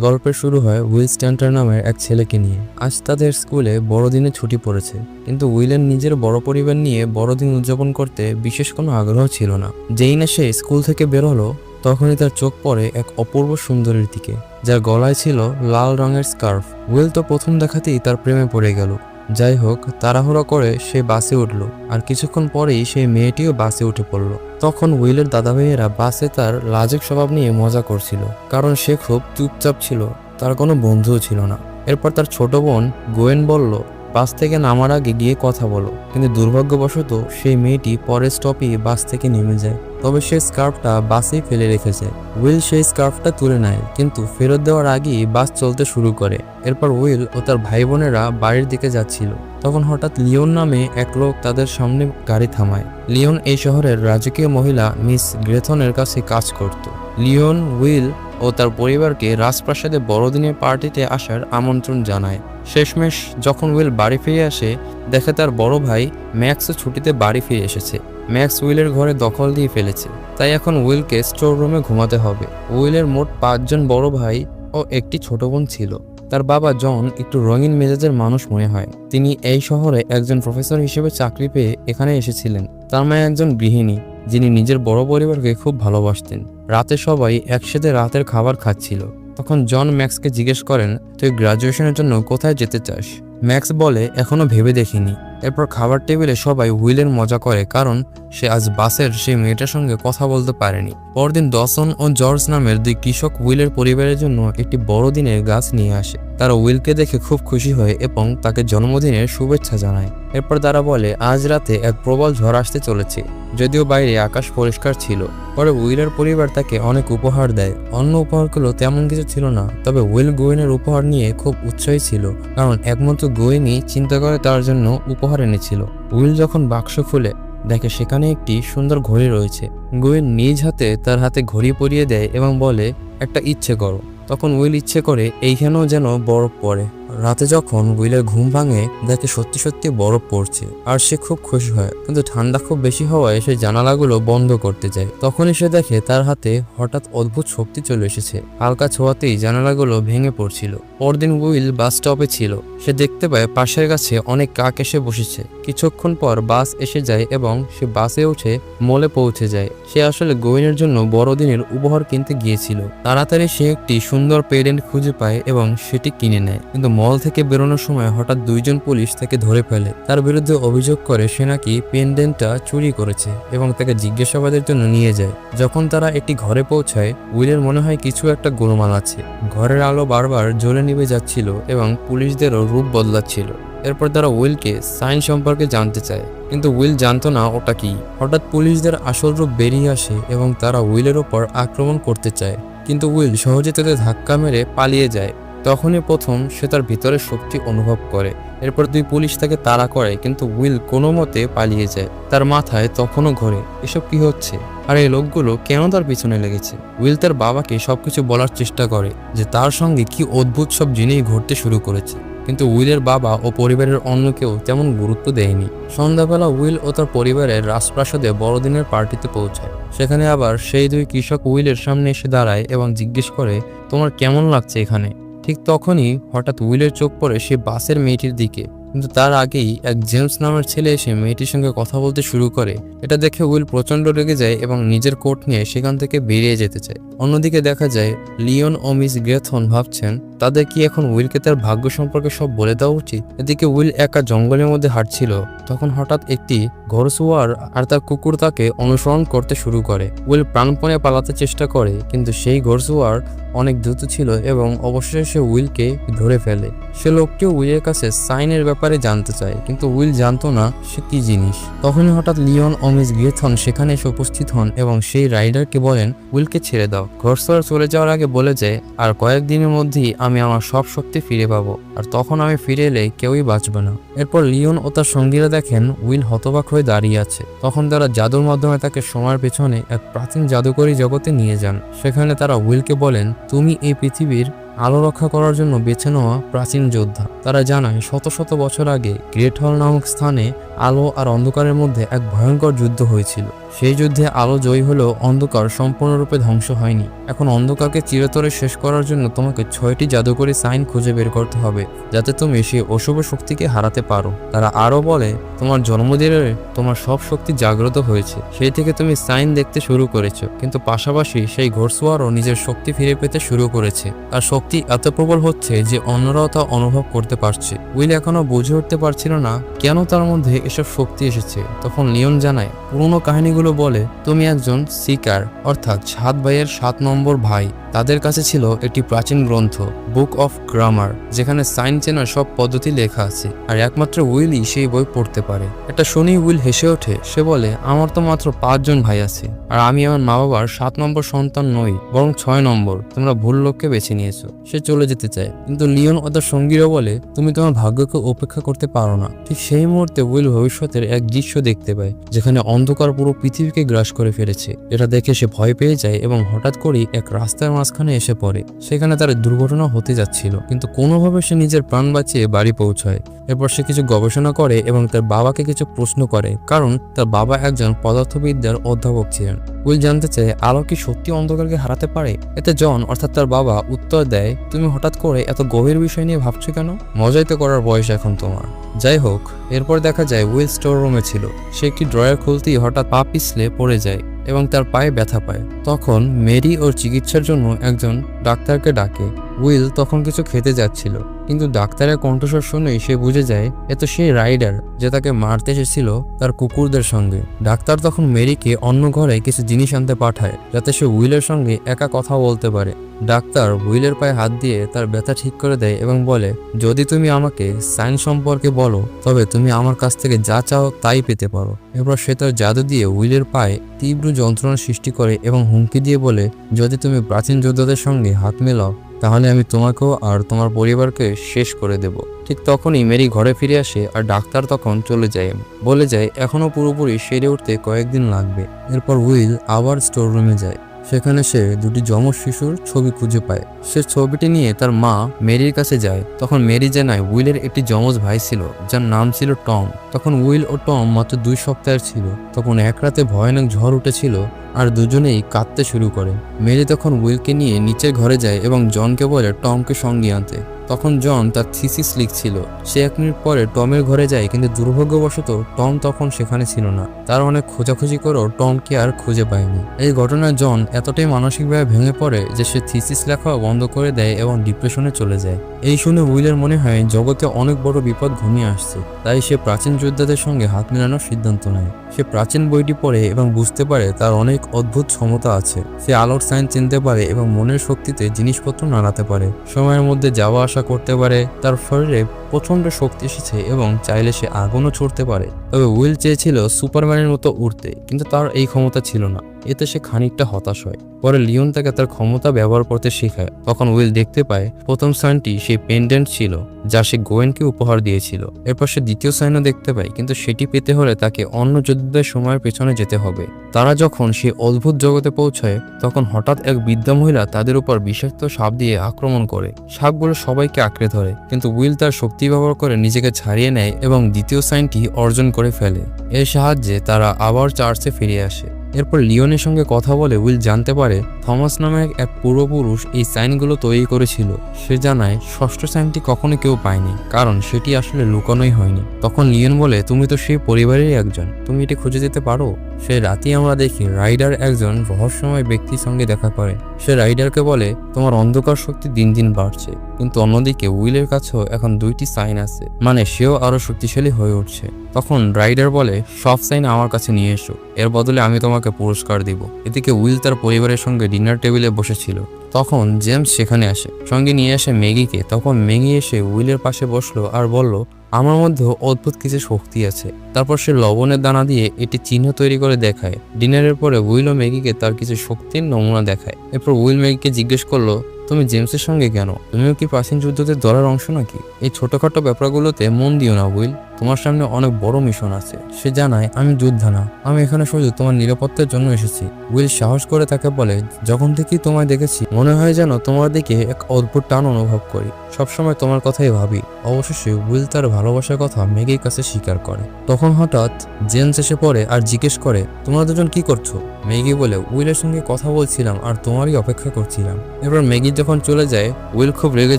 গল্পের শুরু হয় উইল স্ট্যান্টার নামের এক ছেলেকে নিয়ে। আজ তাদের স্কুলে বড়দিনে ছুটি পড়েছে, কিন্তু উইলের নিজের বড় পরিবার নিয়ে বড়দিন উদযাপন করতে বিশেষ কোনো আগ্রহ ছিল না। যেই না সে স্কুল থেকে বেরোলো তখনই তার চোখ পড়ে এক অপূর্ব সুন্দরীর দিকে, যার গলায় ছিল লাল রঙের স্কার্ফ। উইল তো প্রথম দেখাতেই তার প্রেমে পড়ে গেল। যাই হোক, তাড়াহুড়ো করে সে বাসে উঠল আর কিছুক্ষণ পরেই সেই মেয়েটিও বাসে উঠে পড়ল। তখন উইলের দাদা ভাইয়েরা বাসে তার লাজেক স্বভাব নিয়ে মজা করছিল, কারণ সে খুব চুপচাপ ছিল, তার কোনো বন্ধুও ছিল না। এরপর তার ছোট বোন গোয়েন বলল বাস থেকে নামার আগে গিয়ে কথা বলো। কিন্তু দুর্ভাগ্যবশত সেই মেয়েটি পরের স্টপে বাস থেকে নেমে যায়। তবে সে স্কার্ফটা বাসেই ফেলে রেখেছে। উইল সেই স্কার্ফটা তুলে নেয়, কিন্তু ফেরত দেওয়ার আগেই বাস চলতে শুরু করে। এরপর উইল ও তার ভাই বোনেরা বাড়ির দিকে যাচ্ছিল। তখন হঠাৎ লিওন নামে এক লোক তাদের সামনে গাড়ি থামায়। লিওন এই শহরের রাজকীয় মহিলা মিস গ্রেথনের কাছে কাজ করত। লিওন, উইল ও তার পরিবারকে রাজপ্রাসাদে বড়দিনের পার্টিতে আসার আমন্ত্রণ জানায়। শেষমেশ যখন উইল বাড়ি ফিরে আসে, দেখে তার বড় ভাই ম্যাক্সও ছুটিতে বাড়ি ফিরে এসেছে। ম্যাক্স উইলের ঘরে দখল দিয়ে ফেলেছে। তাই এখন উইলকে স্টোর রুমে ঘুমাতে হবে। উইলের মোট পাঁচজন বড় ভাই ও একটি ছোট বোন ছিল। তার বাবা জন একটু রঙিন মেজাজের মানুষ মনে হয়। তিনি এই শহরে একজন প্রফেসর হিসেবে চাকরি পেয়ে এখানে এসেছিলেন। তার মা একজন গৃহিণী, যিনি নিজের বড় পরিবারকে খুব ভালোবাসতেন। রাতে সবাই একসাথে রাতের খাবার খাচ্ছিল। তখন জন ম্যাক্সকে জিজ্ঞেস করেন, তুই গ্রাজুয়েশনের জন্য কোথায় যেতে চাস? ম্যাক্স বলে এখনও ভেবে দেখিনি। এরপর খাবার টেবিলে সবাই হুইলের মজা করে, কারণ সে আজ বাসের সেই মেয়েটার সঙ্গে কথা বলতে পারেনি। পরদিন দসন ও জর্জ নামের দুই কৃষক উইলের পরিবারের জন্য একটি বড়দিনের গাছ নিয়ে আসে। তারা উইলকে দেখে খুব খুশি হয় এবং তাকে জন্মদিনের শুভেচ্ছা জানায়। এরপর তারা বলে, আজ রাতে এক প্রবল ঝড় আসতে চলেছে, যদিও বাইরে আকাশ পরিষ্কার ছিল। পরে উইলের পরিবার তাকে অনেক উপহার দেয়। অন্য উপহারগুলো তেমন কিছু ছিল না, তবে উইল গোয়েনের উপহার নিয়ে খুব উৎসাহী ছিল, কারণ একমাত্র গোয়েনই চিন্তা করে তার জন্য উপহার এনেছিল। উইল যখন বাক্স খুলে দেখে সেখানে একটি সুন্দর ঘড়ি রয়েছে। গোয়েন নিজ হাতে তার হাতে ঘড়ি পরিয়ে দেয় এবং বলে, একটা ইচ্ছে করো। তখন উইল ইচ্ছে করে এইখানেও যেন বরফ পড়ে। রাতে যখন উইলের ঘুম ভাঙে, দেখে সত্যি সত্যি বরফ পড়ছে, আর সে খুব খুশি হয়। কিন্তু ঠান্ডা খুব বেশি হওয়ায় সে জানালাগুলো বন্ধ করতে যায়। তখনই সে দেখে তার হাতে হঠাৎ অদ্ভুত শক্তি চলে এসেছে। হালকা ছোঁয়াতেই জানালাগুলো ভেঙে পড়ছিল। পরদিন উইল বাস স্টপে ছিল। সে দেখতে পায় পাশের কাছে অনেক কাক এসে বসেছে। কিছুক্ষণ পর বাস এসে যায় এবং সে বাসে উঠে মলে পৌঁছে যায়। সে আসলে গোয়েনের জন্য বড়দিনের উপহার কিনতে গিয়েছিল। তাড়াতাড়ি সে একটি সুন্দর পেডেন্ট খুঁজে পায় এবং সেটি কিনে নেয়। কিন্তু মল থেকে বেরোনোর সময় হঠাৎ দুইজন পুলিশ তাকে ধরে ফেলে। তার বিরুদ্ধে অভিযোগ করে সে নাকি পেন্ডেন্টটা চুরি করেছে এবং তাকে জিজ্ঞাসাবাদের জন্য নিয়ে যায়। যখন তারা একটি ঘরে পৌঁছায়, উইলের মনে হয় কিছু একটা গোলমাল আছে। ঘরের আলো বারবার জ্বলে নিভে যাচ্ছিল এবং পুলিশদেরও রূপ বদলাচ্ছিল। এরপর তারা উইলকে সাইন সম্পর্কে জানতে চায়। কিন্তু উইল জানতো না ওটা কি। হঠাৎ পুলিশদের আসল রূপ বেরিয়ে আসে এবং তারা উইলের ওপর আক্রমণ করতে চায়। কিন্তু উইল সহজে তাদের ধাক্কা মেরে পালিয়ে যায়। তখনই প্রথম সে তার ভিতরের শক্তি অনুভব করে। এরপর দুই পুলিশ তাকে তাড়া করে, কিন্তু উইল কোনো মতে পালিয়ে যায়। তার মাথায় তখনও ঘোরে, এসব কি হচ্ছে? আর এই লোকগুলো কেন তার পিছনে লেগেছে? উইল তার বাবাকে সবকিছু বলার চেষ্টা করে যে তার সঙ্গে কি অদ্ভুত সব জিনিস ঘটতে শুরু করেছে। কিন্তু উইলের বাবা ও পরিবারের অন্য কেউ তেমন গুরুত্ব দেয়নি। সন্ধ্যাবেলা উইল ও তার পরিবারের রাজপ্রাসাদে বড়দিনের পার্টিতে পৌঁছায়। সেখানে আবার সেই দুই কৃষক উইলের সামনে এসে দাঁড়ায় এবং জিজ্ঞেস করে, তোমার কেমন লাগছে এখানে? ঠিক তখনই হঠাৎ উইলের চোখ পড়ে সে বাসের মেয়েটির দিকে। কিন্তু তার আগেই এক জেমস নামের ছেলে এসে মেয়েটির সঙ্গে কথা বলতে শুরু করে। এটা দেখে উইল প্রচণ্ড রেগে যায় এবং নিজের কোট নিয়ে সেখান থেকে বেরিয়ে যেতে চায়। অন্যদিকে দেখা যায় লিওন ও মিস গ্রেথন ভাবছেন তাদের কি এখন উইলকে তার ভাগ্য সম্পর্কে সব বলে দেওয়া উচিত? এদিকে উইল একা জঙ্গলের মধ্যে হাঁটছিল, তখন হঠাৎ একটি ঘরসুয়ার আর তার কুকুর তাকে অনুসরণ করতে শুরু করে। উইল প্রাণপণে পালাতে চেষ্টা করে, কিন্তু সেই ঘরসুয়ার অনেক দ্রুত ছিল এবং অবশেষে সে উইলকে ধরে ফেলে। সে লোকটিও উইলের কাছে সাইনের ব্যাপারে জানতে চায়, কিন্তু উইল জানতো না সে কি জিনিস। তখনই হঠাৎ লিওন ও গিয়েথন সেখানে এসে উপস্থিত হন এবং সেই রাইডারকে বলেন, উইলকে ছেড়ে দাও। ঘরসুয়ার চলে যাওয়ার আগে বলে যে, আর কয়েকদিনের মধ্যেই আমি আমার সব শক্তি ফিরে পাবো, আর তখন আমি ফিরে এলে কেউই বাঁচবে না। এরপর লিওন ও তার সঙ্গীরা দেখেন উইল হতবাক হয়ে দাঁড়িয়ে আছে। তখন তারা জাদুর মাধ্যমে তাকে সময়ের পেছনে এক প্রাচীন জাদুকরী জগতে নিয়ে যান। সেখানে তারা উইলকে বলেন, তুমি এই পৃথিবীর আলো রক্ষা করার জন্য বেছে নেওয়া প্রাচীন যোদ্ধা। তারা জানায়, শত শত বছর আগে গ্রেট হল নামক স্থানে আলো আর অন্ধকারের মধ্যে এক ভয়ঙ্কর যুদ্ধ হয়েছিল। সেই যুদ্ধে আলো জয়ী হলেও অন্ধকার সম্পূর্ণরূপে ধ্বংস হয়নি। এখন অন্ধকারকে চিরতরে শেষ করার জন্য তোমাকে ছয়টি জাদুকরী সাইন খুঁজে বের করতে হবে, যাতে তুমি সেই অশুভ শক্তিকে হারাতে পারো। তারা আরও বলে, তোমার জন্মদিনে তোমার সব শক্তি জাগ্রত হয়েছে। সেই থেকে তুমি সাইন দেখতে শুরু করেছ, কিন্তু পাশাপাশি সেই ঘোরসোয়ারও নিজের শক্তি ফিরে পেতে শুরু করেছে। তার শক্তি এত প্রবল হচ্ছে যে অন্যরাও তা অনুভব করতে পারছে। উইল এখনও বুঝে উঠতে পারছিল না কেন তার মধ্যে এসব শক্তি এসেছে। তখন লিওন জানায়, পুরনো কাহিনীগুলো বলে, তুমি একজন সিকার, অর্থাৎ সাত ভাইয়ের সাত নম্বর ভাই। তাদের কাছে ছিল একটি প্রাচীন গ্রন্থ, বুক অফ গ্রামার, যেখানে সাইন চেনার সব পদ্ধতি লেখা আছে। আর একমাত্র উইলই সেই বই পড়তে পারে। এটা শুনেই উইল হেসে ওঠে, সে বলে, আমার তো মাত্র পাঁচজন ভাই আছে। আর আমি আমার মা বাবার সাত নম্বর সন্তান নই, বরং ছয় নম্বর। তোমরা ভুল লোককে বেছে নিয়েছো। সে চলে যেতে চায়। কিন্তু লিওন ও তার সঙ্গীরা বলে, তুমি তোমার ভাগ্যকে উপেক্ষা করতে পারো না। ঠিক সেই মুহূর্তে উইল ভবিষ্যতের এক দৃশ্য দেখতে পায়, যেখানে অন্ধকার পুরো পৃথিবীকে গ্রাস করে ফেলেছে। এটা দেখে সে ভয় পেয়ে যায় এবং হঠাৎ করেই এক রাস্তার মাঝখানে এসে পড়ে। সেখানে তার দুর্ঘটনা হতে যাচ্ছিল, কিন্তু কোনোভাবে সে নিজের প্রাণ বাঁচিয়ে বাড়ি পৌঁছায়। এরপর সে কিছু গবেষণা করে এবং তার বাবাকে কিছু প্রশ্ন করে, কারণ তার বাবা একজন পদার্থবিদ্যার অধ্যাপক ছিলেন। উইল জানতে চায়, আলো কি সত্যি অন্ধকারকে হারাতে পারে? এতে জন, অর্থাৎ তার বাবা, উত্তর দেয়, তুমি হঠাৎ করে এত গভীর বিষয় নিয়ে ভাবছ কেন? মজাই তো করার বয়স এখন তোমার। যাই হোক, এরপর দেখা যায় উইল স্টোর রুমে ছিল। সে একটি ড্রয়ার খুলতেই হঠাৎ পা পিছলে পড়ে যায় এবং তার পায়ে ব্যথা পায়। তখন মেরি ওর চিকিৎসার জন্য একজন ডাক্তারকে ডাকে। উইল তখন কিছু খেতে যাচ্ছিল, কিন্তু ডাক্তারের কণ্ঠস্বর শুনেই সে বুঝে যায় এ তো সেই রাইডার যে তাকে মারতে এসেছিল তার কুকুরদের সঙ্গে। ডাক্তার তখন মেরিকে অন্য ঘরে কিছু জিনিস আনতে পাঠায়, যাতে সে উইলের সঙ্গে একা কথা বলতে পারে। ডাক্তার উইলের পায়ে হাত দিয়ে তার ব্যথা ঠিক করে দেয় এবং বলে, যদি তুমি আমাকে সাইন সম্পর্কে বলো, তবে তুমি আমার কাছ থেকে যা চাও তাই পেতে পারো। এরপর সে তার জাদু দিয়ে উইলের পায়ে তীব্র যন্ত্রণা সৃষ্টি করে এবং হুমকি দিয়ে বলে, যদি তুমি প্রাচীন যোদ্ধাদের সঙ্গে হাত মেলাও তাহলে আমি তোমাকেও আর তোমার পরিবারকে শেষ করে দেব। ঠিক তখনই মেরি ঘরে ফিরে আসে আর ডাক্তার তখন চলে যায়। বলে যায় এখনও পুরোপুরি সেরে উঠতে কয়েকদিন লাগবে। এরপর উইল আবার স্টোর রুমে যায়। সেখানে সে দুটি যমজ শিশুর ছবি খুঁজে পায়। সে ছবিটি নিয়ে তার মা মেরির কাছে যায়। তখন মেরি জানায়, উইলের একটি যমজ ভাই ছিল, যার নাম ছিল টম। তখন উইল ও টম মাত্র দুই সপ্তাহের ছিল। তখন এক রাতে ভয়ানক ঝড় উঠেছিল আর দুজনেই কাঁদতে শুরু করে। মেরি তখন উইলকে নিয়ে নিচের ঘরে যায় এবং জনকে বলে টমকে সঙ্গে আনতে। তখন জন তার থিসিস লিখছিল। সে এক মিনিট পরে টমের ঘরে যায়, কিন্তু দুর্ভাগ্যবশত টম তখন সেখানে ছিল না। তার অনেক খোঁজাখুঁজি করেও টমকে আর খুঁজে পায়নি। এই ঘটনায় জন এতটাই মানসিকভাবে ভেঙে পড়ে যে সে থিসিস লেখা বন্ধ করে দেয় এবং ডিপ্রেশনে চলে যায়। এই শুনে উইলের মনে হয়, জগতে অনেক বড় বিপদ ঘনিয়ে আসছে, তাই সে প্রাচীন যোদ্ধাদের সঙ্গে হাত মেলানোর সিদ্ধান্ত নেয়। সে প্রাচীন বইটি পড়ে এবং বুঝতে পারে তার অনেক অদ্ভুত ক্ষমতা আছে। সে আলোর সাইন চিনতে পারে এবং মনের শক্তিতে জিনিসপত্র নাড়াতে পারে। সময়ের মধ্যে যাওয়া আসা করতে পারে, তার শরীরে প্রচণ্ড শক্তি এসেছে এবং চাইলে সে আগুনও ছুটতে পারে। তবে উইল চেয়েছিল সুপারম্যানের মতো উড়তে, কিন্তু তার এই ক্ষমতা ছিল না। এতে সে খানিকটা হতাশ হয়। পরে লিওন তাকে তার ক্ষমতা ব্যবহার করতে শেখায়। তখন উইল দেখতে পায়, প্রথম সাইনটি সেই পেন্ডেন্ট ছিল, যা সে গোয়েনকে উপহার দিয়েছিল। এরপর সে দ্বিতীয় সাইনও দেখতে পায়, কিন্তু সেটি পেতে হলে তাকে অন্য যোদ্ধাদের সময়ের পেছনে যেতে হবে। তারা যখন সেই অদ্ভুত জগতে পৌঁছায়, তখন হঠাৎ এক বৃদ্ধা মহিলা তাদের উপর বিষাক্ত সাপ দিয়ে আক্রমণ করে। সাপগুলো সবাইকে আঁকড়ে ধরে, কিন্তু উইল তার শক্তি ব্যবহার করে নিজেকে ছাড়িয়ে নেয় এবং দ্বিতীয় সাইনটি অর্জন করে ফেলে। এর সাহায্যে তারা আবার চার্চে ফিরে আসে। এরপর লিওনের সঙ্গে কথা বলে উইল জানতে পারে থমাস নামে এক পূর্বপুরুষ এই সাইনগুলো তৈরি করেছিল। সে জানায়, ষষ্ঠ সাইনটি কখনো কেউ পায়নি, কারণ সেটি আসলে লুকানোই হয়নি। তখন লিওন বলে, তুমি তো সেই পরিবারেরই একজন, তুমি এটি খুঁজে যেতে পারো? সে রাতেই আমরা দেখি, রাইডার একজন রহস্যময় ব্যক্তির সঙ্গে দেখা করে। সে রাইডারকে বলে, তোমার অন্ধকার শক্তি দিন দিন বাড়ছে, কিন্তু অন্যদিকে উইলের কাছেও এখন দুইটি সাইন আছে মানে সেও আরও শক্তিশালী হয়ে উঠছে। তখন রাইডার বলে, সব সাইন আমার কাছে নিয়ে এসো, এর বদলে আমি তোমাকে পুরস্কার দিব। এদিকে উইল তার পরিবারের সঙ্গে ডিনার টেবিলে বসেছিল। তখন জেমস সেখানে আসে। সঙ্গে নিয়ে আসে ম্যাগিকে। তখন ম্যাগি এসে উইলের পাশে বসল আর বলল, আমার মধ্যে অদ্ভুত কিছু শক্তি আছে। তারপর সে লবণের দানা দিয়ে এটি চিহ্ন তৈরি করে দেখায়। ডিনারের পরে উইল ও ম্যাগিকে তার কিছু শক্তির নমুনা দেখায়। এরপর উইল ম্যাগিকে জিজ্ঞেস করল, তুমি জেমসের সঙ্গে কেন? তুমিও কি প্রাচীন যুদ্ধদের দলের অংশ নাকি? এই ছোটখাটো ব্যাপারগুলোতে মন দিও না, উইল। তোমার সামনে অনেক বড় মিশন আছে। সে জানায়, আমি যোদ্ধা না। আমি এখানে শুধু তোমার নিরাপত্তার জন্য এসেছি। উইল সাহস করে তাকে বলে, যখন থেকেই তোমায় দেখেছি, মনে হয় যেন তোমার দিকে এক অদ্ভুত টান অনুভব করি। সবসময় তোমার কথাই ভাবি। অবশেষে উইল তার ভালোবাসার কথা মেগির কাছে স্বীকার করে। তখন হঠাৎ জেমস এসে পড়ে আর জিজ্ঞেস করে, তোমরা দুজন কি করছ? মেগি বলে, উইলের সঙ্গে কথা বলছিলাম আর তোমারই অপেক্ষা করছিলাম। এবার মেগি যখন চলে যায়, উইল খুব রেগে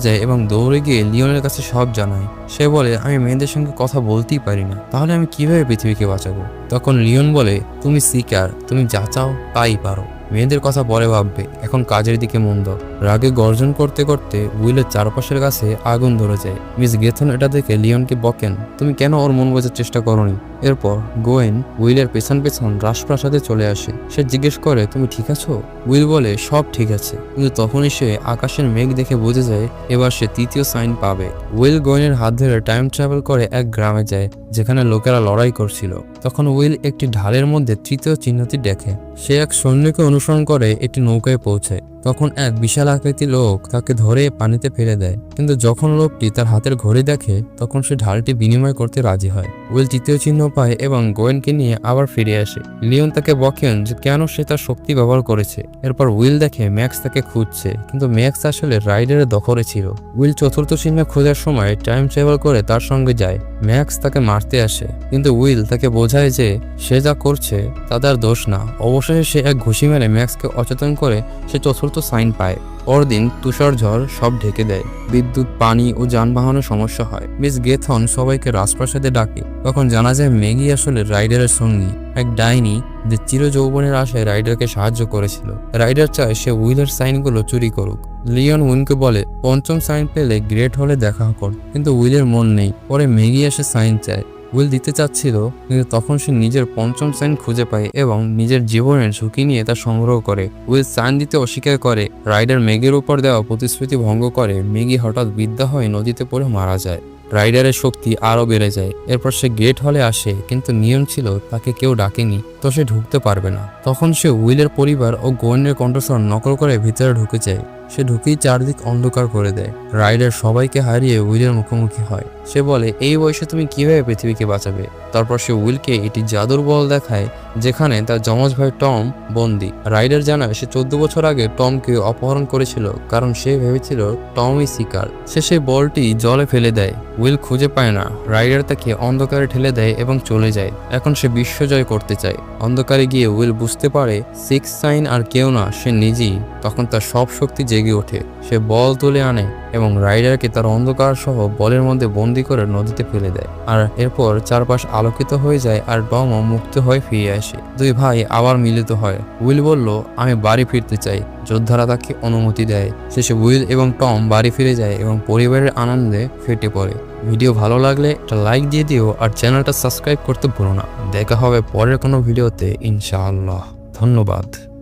যায় এবং দৌড়ে গিয়ে লিওনের কাছে সব জানায়। সে বলে, আমি মেয়েদের সঙ্গে কথা বলতেই পারি না। তাহলে আমি কীভাবে পৃথিবীকে বাঁচাবো? তখন লিওন বলে, তুমি সিকার তুমি যা চাও তাই পারো। মেয়েদের কথা পরে ভাববে, এখন কাজের দিকে মন দাও। রাগে গর্জন করতে করতে উইলের চারপাশের কাছে আগুন ধরে যায়। মিস গেথন এটা দেখে লিওনকে বকেন, তুমি কেন ওর মন বোঝার চেষ্টা করনি? এরপর গোয়েন উইলের পেছন পেছন রাজপ্রাসাদে চলে আসে। সে জিজ্ঞেস করে, তুমি ঠিক আছো? উইল বলে, সব ঠিক আছে। কিন্তু তখনই সে আকাশের মেঘ দেখে বুঝে যায়, এবার সে তৃতীয় সাইন পাবে। উইল গোয়েনের হাত ধরে টাইম ট্রাভেল করে এক গ্রামে যায়, যেখানে লোকেরা লড়াই করছিল। তখন উইল একটি ঢালের মধ্যে তৃতীয় চিহ্নটি দেখে। সে এক সৈন্যকে অনুসরণ করে একটি নৌকায় পৌঁছায়। তখন এক বিশাল আকৃতির লোক তাকে ধরে পানিতে ফেলে দেয়। কিন্তু যখন লোকটি তার হাতের ঘড়ি দেখে, তখন সে ঢালটি বিনিময় করতে রাজি হয়। উইল তৃতীয় চিহ্ন পায় এবং গোয়েনকে নিয়ে আবার ফিরে আসে। লিওন তাকে বকেন যে কেন সে তার শক্তি ব্যবহার করেছে। এরপর উইল দেখে ম্যাক্স তাকে খুঁজছে, কিন্তু ম্যাক্স আসলে রাইডারের দখলে ছিল। উইল চতুর্থ চিহ্ন খোঁজার সময় টাইম ট্রাভেল করে তার সঙ্গে যায়। ম্যাক্স তাকে মারতে আসে, কিন্তু উইল তাকে বোঝায় যে সে যা করছে তা তার দোষ না। অবশেষে সে এক ঘুষি মেরে ম্যাক্সকে অচেতন করে সে চতুর্থ সাইন পায়। পরদিন তুষার ঝড় সব ঢেকে দেয়। বিদ্যুৎ, পানি ও যানবাহনের সমস্যা হয়। মিস গেথন সবাইকে রাজপ্রাসাদে ডাকে। তখন জানা যায় মেগি আসলে রাইডারের সঙ্গী। এক ডাইনি যে চির যৌবনের আশায় রাইডারকে সাহায্য করেছিল। রাইডার চায় সে উইলের সাইনগুলো চুরি করুক। লিওন উইনকে বলে, পঞ্চম সাইন পেলে গ্রেট হলে দেখা কর। কিন্তু উইলের মন নেই। পরে মেগি এসে সাইন চায়। উইল দিতে চাচ্ছিল, কিন্তু তখন সে নিজের পঞ্চম সাইন খুঁজে পায় এবং নিজের জীবনের ঝুঁকি নিয়ে তা সংগ্রহ করে। উইল সাইন দিতে অস্বীকার করে, রাইডার মেগির উপর দেওয়া প্রতিশ্রুতি ভঙ্গ করে মেগি হঠাৎ বিদ্যা হয়ে নদীতে পড়ে মারা যায়। রাইডারের শক্তি আরও বেড়ে যায়। এরপর সে গেট হলে আসে, কিন্তু নিয়ম ছিল তাকে কেউ ডাকেনি, তো সে ঢুকতে পারবে না। তখন সে উইলের পরিবার ও গোয়েনের কণ্ঠস্বর নকল করে ভিতরে ঢুকে যায়। সে ঢুকেই চারদিক অন্ধকার করে দেয়। রাইডার সবাইকে হারিয়ে উইলের মুখোমুখি হয়। সে বলে, এই বয়সে তুমি কীভাবে পৃথিবীকে বাঁচাবে? তারপর সে উইলকে এটি জাদুর বল দেখায়, যেখানে তার যমজ ভাই টম বন্দি। রাইডার জানায়, সে চোদ্দ বছর আগে টমকে অপহরণ করেছিল, কারণ সে ভেবেছিল টমই শিকার। সে সেই বলটি জলে ফেলে দেয়। উইল খুঁজে পায় না। রাইডার তাকে অন্ধকারে ঠেলে দেয় এবং চলে যায়। এখন সে বিশ্বজয় করতে চায়। অন্ধকারে গিয়ে উইল বুঝতে পারে, সিক্স সাইন আর কেউ না, সে নিজেই। তখন তার সব শক্তি জেগে ওঠে। সে বল তুলে আনে এবং রাইডারকে তার অন্ধকার সহ বলের মধ্যে বন্দি করে নদীতে ফেলে দেয়। আর এরপর চারপাশ আলোকিত হয়ে যায় আর ডমও মুক্ত হয়ে ফিরে আসে। দুই ভাই আবার মিলিত হয়। উইল বলল, আমি বাড়ি ফিরতে চাই। যোদ্ধারা তাকে অনুমতি দেয়। শেষে উইল এবং টম বাড়ি ফিরে যায় এবং পরিবারের আনন্দে ফেটে পড়ে। ভিডিও ভালো লাগলে একটা লাইক দিয়ে দিও আর চ্যানেলটা সাবস্ক্রাইব করতে ভুলো না। দেখা হবে পরের কোনো ভিডিওতে, ইনশাআল্লাহ। ধন্যবাদ।